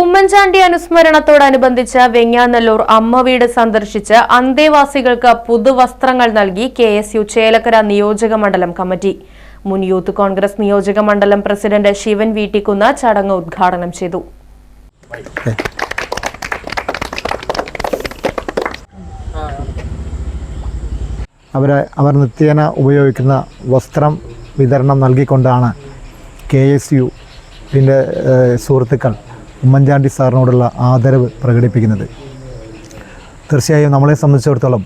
Oommen Chandy അനുസ്മരണത്തോടനുബന്ധിച്ച് Venganallur അമ്മ വീട് സന്ദർശിച്ച് അന്തേവാസികൾക്ക് പുതുവസ്ത്രങ്ങൾ നൽകി കെ എസ് യു ചേലക്കര നിയോജക മണ്ഡലം കമ്മിറ്റി. മുൻ യൂത്ത് കോൺഗ്രസ് നിയോജക മണ്ഡലം പ്രസിഡന്റ് ശിവൻ വീട്ടിക്കുന്ന് ചടങ്ങ് ഉദ്ഘാടനം ചെയ്തു. അവരെ അവർ നിത്യേന ഉപയോഗിക്കുന്ന വസ്ത്രം വിതരണം നൽകിക്കൊണ്ടാണ് കെ എസ് യുവിന്റെ സുഹൃത്തുക്കൾ ഉമ്മൻചാണ്ടി സാറിനോടുള്ള ആദരവ് പ്രകടിപ്പിക്കുന്നത്. തീർച്ചയായും നമ്മളെ സംബന്ധിച്ചിടത്തോളം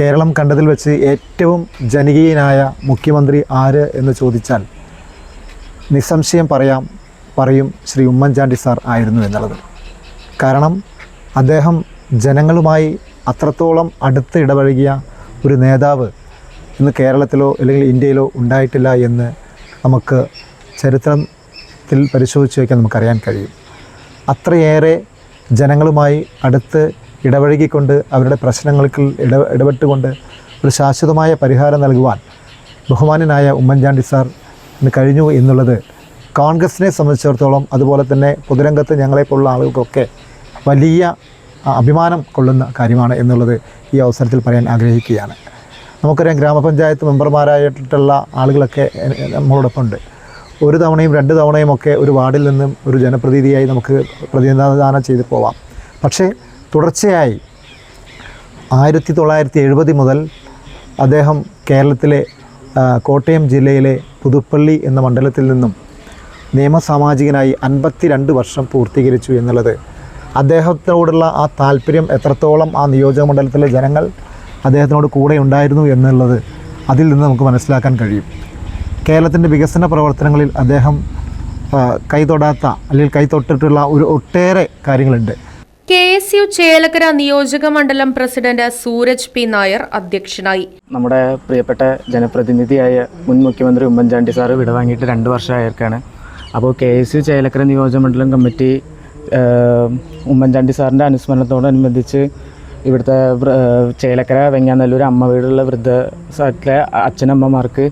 കേരളം കണ്ടതിൽ വെച്ച് ഏറ്റവും ജനകീയനായ മുഖ്യമന്ത്രി ആര് എന്ന് ചോദിച്ചാൽ നിസ്സംശയം പറയാം പറയും ശ്രീ ഉമ്മൻചാണ്ടി സാർ ആയിരുന്നു എന്നുള്ളത്. കാരണം അദ്ദേഹം ജനങ്ങളുമായി അത്രത്തോളം അടുത്ത് ഇടപഴകിയ ഒരു നേതാവ് ഇന്ന് കേരളത്തിലോ അല്ലെങ്കിൽ ഇന്ത്യയിലോ ഉണ്ടായിട്ടില്ല എന്ന് നമുക്ക് ചരിത്രത്തിൽ പരിശോധിച്ച് വയ്ക്കാൻ നമുക്കറിയാൻ കഴിയും. അത്രയേറെ ജനങ്ങളുമായി അടുത്ത് ഇടപഴകിക്കൊണ്ട് അവരുടെ പ്രശ്നങ്ങൾക്ക് ഇട ഇടപെട്ടുകൊണ്ട് ഒരു ശാശ്വതമായ പരിഹാരം നൽകുവാൻ ബഹുമാനനായ ഉമ്മൻചാണ്ടി സാർ കഴിഞ്ഞു എന്നുള്ളത് കോൺഗ്രസിനെ സംബന്ധിച്ചിടത്തോളം അതുപോലെ തന്നെ പൊതുരംഗത്ത് ഞങ്ങളെപ്പോലുള്ള ആളുകൾക്കൊക്കെ വലിയ അഭിമാനം കൊള്ളുന്ന കാര്യമാണ് എന്നുള്ളത് ഈ അവസരത്തിൽ പറയാൻ ആഗ്രഹിക്കുകയാണ്. നമുക്കറിയാം ഗ്രാമപഞ്ചായത്ത് മെമ്പർമാരായിട്ടുള്ള ആളുകളൊക്കെ നമ്മളോടൊപ്പമുണ്ട്. ഒരു തവണയും രണ്ട് തവണയും ഒക്കെ ഒരു വാർഡിൽ നിന്നും ഒരു ജനപ്രതിനിധിയായി നമുക്ക് പ്രതിനിധാനം ചെയ്ത് പോവാം. പക്ഷേ തുടർച്ചയായി ആയിരത്തി തൊള്ളായിരത്തി എഴുപത് മുതൽ അദ്ദേഹം കേരളത്തിലെ കോട്ടയം ജില്ലയിലെ പുതുപ്പള്ളി എന്ന മണ്ഡലത്തിൽ നിന്നും നിയമസാമാജികനായി അൻപത്തി രണ്ട് വർഷം പൂർത്തീകരിച്ചു എന്നുള്ളത്. അദ്ദേഹത്തോടുള്ള ആ താല്പര്യം എത്രത്തോളം ആ നിയോജക മണ്ഡലത്തിലെ ജനങ്ങൾ അദ്ദേഹത്തിനോട് കൂടെ ഉണ്ടായിരുന്നു എന്നുള്ളത് അതിൽ നിന്ന് നമുക്ക് മനസ്സിലാക്കാൻ കഴിയും. കേരളത്തിന്റെ വികസന പ്രവർത്തനങ്ങളിൽ അദ്ദേഹം കൈതൊടാത്ത അല്ലെങ്കിൽ കൈതൊട്ടിട്ടുള്ള ഒരു ഒട്ടേറെ കാര്യങ്ങളുണ്ട്. കെ എസ് യു ചേലക്കര നിയോജക മണ്ഡലം പ്രസിഡന്റ് സൂരജ് പി നായർ അധ്യക്ഷനായി. നമ്മുടെ പ്രിയപ്പെട്ട ജനപ്രതിനിധിയായ മുൻ മുഖ്യമന്ത്രി ഉമ്മൻചാണ്ടി സാറ് വിടവാങ്ങിയിട്ട് രണ്ട് വർഷമായിരിക്കാണ് അപ്പോൾ കെ എസ് യു ചേലക്കര നിയോജക മണ്ഡലം കമ്മിറ്റി ഉമ്മൻചാണ്ടി സാറിന്റെ അനുസ്മരണത്തോടനുബന്ധിച്ച് ഇവിടുത്തെ ചേലക്കര വെങ്ങാനല്ലൂർ അമ്മ വീടുള്ള വൃദ്ധ സൈറ്റിലെ അച്ഛനമ്മമാർക്ക്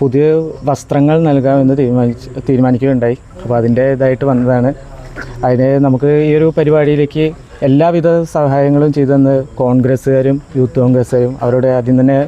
പുതിയ വസ്ത്രങ്ങൾ നൽകാമെന്ന് തീരുമാനിച്ച് തീരുമാനിക്കുകയുണ്ടായി. അപ്പോൾ അതിന്റെ ഇതായിട്ട് വന്നതാണ്. അതിന് നമുക്ക് ഈ ഒരു പരിപാടിയിലേക്ക് എല്ലാവിധ സഹായങ്ങളും ചെയ്തെന്ന് കോൺഗ്രസ്സുകാരും യൂത്ത് കോൺഗ്രസ്സുകാരും അവരോട് ആദ്യം തന്നെ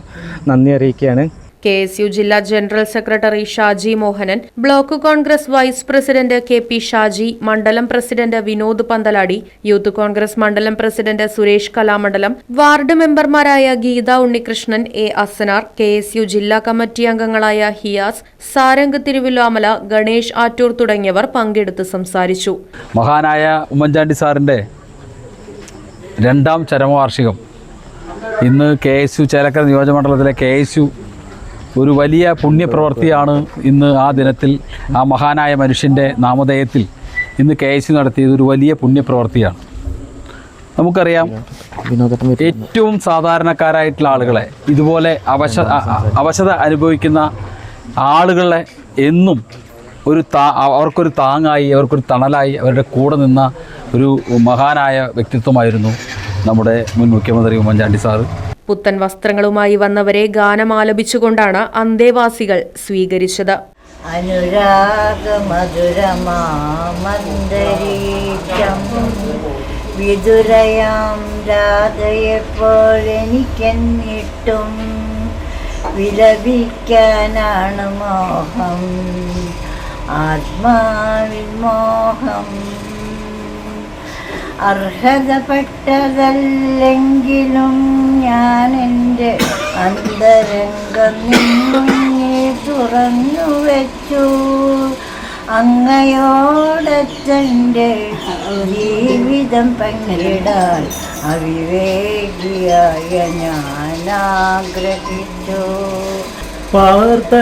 നന്ദി അറിയിക്കുകയാണ്. കെ എസ് യു ജില്ലാ general secretary Shaji Mohanan block Congress vice president K P Shaji മണ്ഡലം പ്രസിഡന്റ് വിനോദ് പന്തലാടി യൂത്ത് കോൺഗ്രസ് മണ്ഡലം പ്രസിഡന്റ് സുരേഷ് കലാമണ്ഡലം വാർഡ് മെമ്പർമാരായ Geetha Unnikrishnan A Asanar K S U ജില്ലാ കമ്മിറ്റി അംഗങ്ങളായ ഹിയാസ് സാരംഗ് തിരുവില്ലാമല ഗണേഷ് ആറ്റൂർ തുടങ്ങിയവർ പങ്കെടുത്ത് സംസാരിച്ചു. മഹാനായ ഉമ്മൻചാണ്ടി സാറിന്റെ രണ്ടാം ചരമവാർഷികം ഇന്ന് കെ എസ് യു ചേലക്കര നിയോജകമണ്ഡലത്തിലെ കെ എസ് യു ഒരു വലിയ പുണ്യപ്രവൃത്തിയാണ് ഇന്ന് ആ ദിനത്തിൽ ആ മഹാനായ മനുഷ്യന്റെ നാമധേയത്തിൽ ഇന്ന് കെ എസ് നടത്തിയത് ഒരു വലിയ പുണ്യപ്രവൃത്തിയാണ്. നമുക്കറിയാം ഏറ്റവും സാധാരണക്കാരായിട്ടുള്ള ആളുകളെ ഇതുപോലെ അവശ അവശത അനുഭവിക്കുന്ന ആളുകളെ എന്നും ഒരു താ അവർക്കൊരു താങ്ങായി അവർക്കൊരു തണലായി അവരുടെ കൂടെ നിന്ന ഒരു മഹാനായ വ്യക്തിത്വമായിരുന്നു നമ്മുടെ മുൻ മുഖ്യമന്ത്രി ഉമ്മൻചാണ്ടി സാറ്. പുത്തൻ വസ്ത്രങ്ങളുമായി വന്നവരെ ഗാനമാലപിച്ചുകൊണ്ടാണ് അന്തേവാസികൾ സ്വീകരിച്ചത്. അനുരാഗമധുരമാമന്തരീക്ഷം വിതുരയാം രാധയെപ്പോഴെനിക്കെന്നിട്ടും വിലപിക്കാനാണ് മോഹം. ആത്മാവിൽ മോഹം. അർഹതപ്പെട്ടതല്ലെങ്കിലും ഞാൻ എന്റെ അന്തരംഗം നിന്നുങ്ങി തുറന്നു വെച്ചു. അങ്ങയോടച്ഛന്റെ ജീവിതം പങ്കിടാൻ അവിവേകിയായ ഞാൻ ആഗ്രഹിച്ചു പാർത്ഥ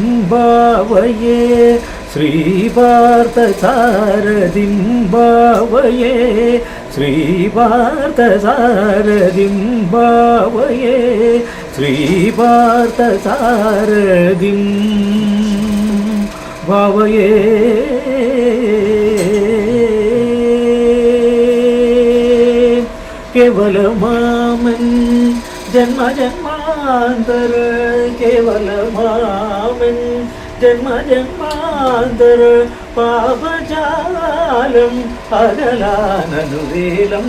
സാരഥിംബാവയേ പാർത്ഥസാരഥിം ഭാവയേ ശ്രീ പാർത്ഥസാരഥിം ഭാവയേ ശ്രീ പാർത്ഥസാരഥിം ഭാവയേ ശ്രീ ജന്മജന്മാന്തര പാപജാലം അകലാനനുവേലം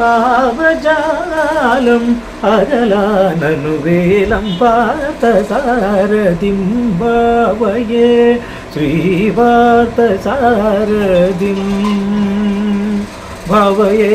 പാപജാലം അകലാനനുവേലം പാർത്ഥസാരഥിം ഭാവയേ ശ്രീപാർത്ഥസാരഥിം ഭവയേ.